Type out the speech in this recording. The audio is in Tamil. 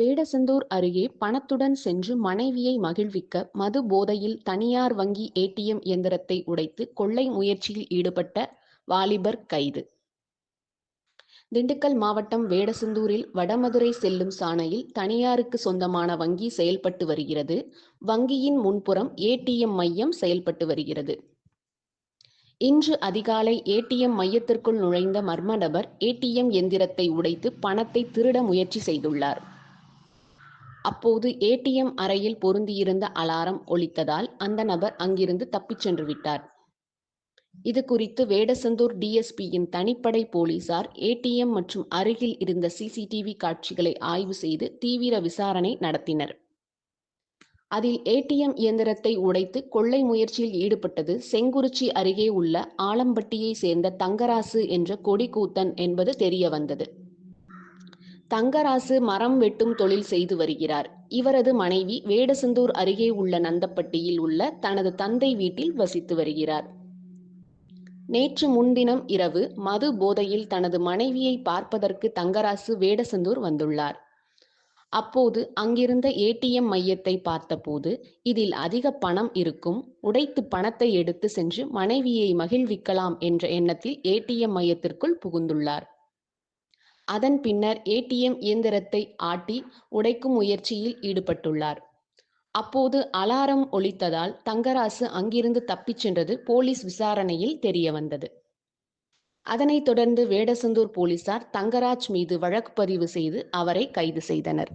வேடசந்தூர் அருகே பணத்துடன் சென்று மனைவியை மகிழ்விக்க மது போதையில் தனியார் வங்கி ஏடிஎம் இயந்திரத்தை உடைத்து கொள்ளை முயற்சியில் ஈடுபட்ட வாலிபர் கைது. திண்டுக்கல் மாவட்டம் வேடசந்தூரில் வடமதுரை செல்லும் சாணையில் தனியாருக்கு சொந்தமான வங்கி செயல்பட்டு வருகிறது. வங்கியின் முன்புறம் ஏடிஎம் மையம் செயல்பட்டு வருகிறது. இன்று அதிகாலை ஏடிஎம் மையத்திற்குள் நுழைந்த மர்ம நபர் ஏடிஎம் எந்திரத்தை உடைத்து பணத்தை திருட முயற்சி செய்துள்ளார். அப்போது ஏடிஎம் அறையில் பொருந்தியிருந்த அலாரம் ஒலித்ததால் அந்த நபர் அங்கிருந்து தப்பிச் சென்று விட்டார். இது குறித்து வேடசந்தூர் டிஎஸ்பியின் தனிப்படை போலீசார் ஏடிஎம் மற்றும் அருகில் இருந்த சிசிடிவி காட்சிகளை ஆய்வு செய்து தீவிர விசாரணை நடத்தினர். அதில் ஏடிஎம் இயந்திரத்தை உடைத்து கொள்ளை முயற்சியில் ஈடுபட்டது செங்குறிச்சி அருகே உள்ள ஆலம்பட்டியை சேர்ந்த தங்கராசு என்ற கொடிக்கூத்தன் என்பது தெரிய வந்தது தங்கராசு மரம் வெட்டும் தொழில் செய்து வருகிறார். இவரது மனைவி வேடசந்தூர் அருகே உள்ள நந்தப்பட்டியில் உள்ள தனது தந்தை வீட்டில் வசித்து வருகிறார். நேற்று முன்தினம் இரவு மது போதையில் தனது மனைவியை பார்ப்பதற்கு தங்கராசு வேடசந்தூர் வந்துள்ளார். அப்போது அங்கிருந்த ஏடிஎம் மையத்தை பார்த்தபோது இதில் அதிக பணம் இருக்கும் உடைத்து பணத்தை எடுத்து சென்று மனைவியை மகிழ்விக்கலாம் என்ற எண்ணத்தில் ஏடிஎம் மையத்திற்குள் புகுந்துள்ளார். அதன் பின்னர் ஏடிஎம் இயந்திரத்தை ஆட்டி உடைக்கும் முயற்சியில் ஈடுபட்டுள்ளார். அப்போது அலாரம் ஒலித்ததால் தங்கராசு அங்கிருந்து தப்பிச் சென்றது போலீஸ் விசாரணையில் தெரிய வந்தது அதனைத் தொடர்ந்து வேடசந்தூர் போலீசார் தங்கராஜ் மீது வழக்கு பதிவு செய்து அவரை கைது செய்தனர்.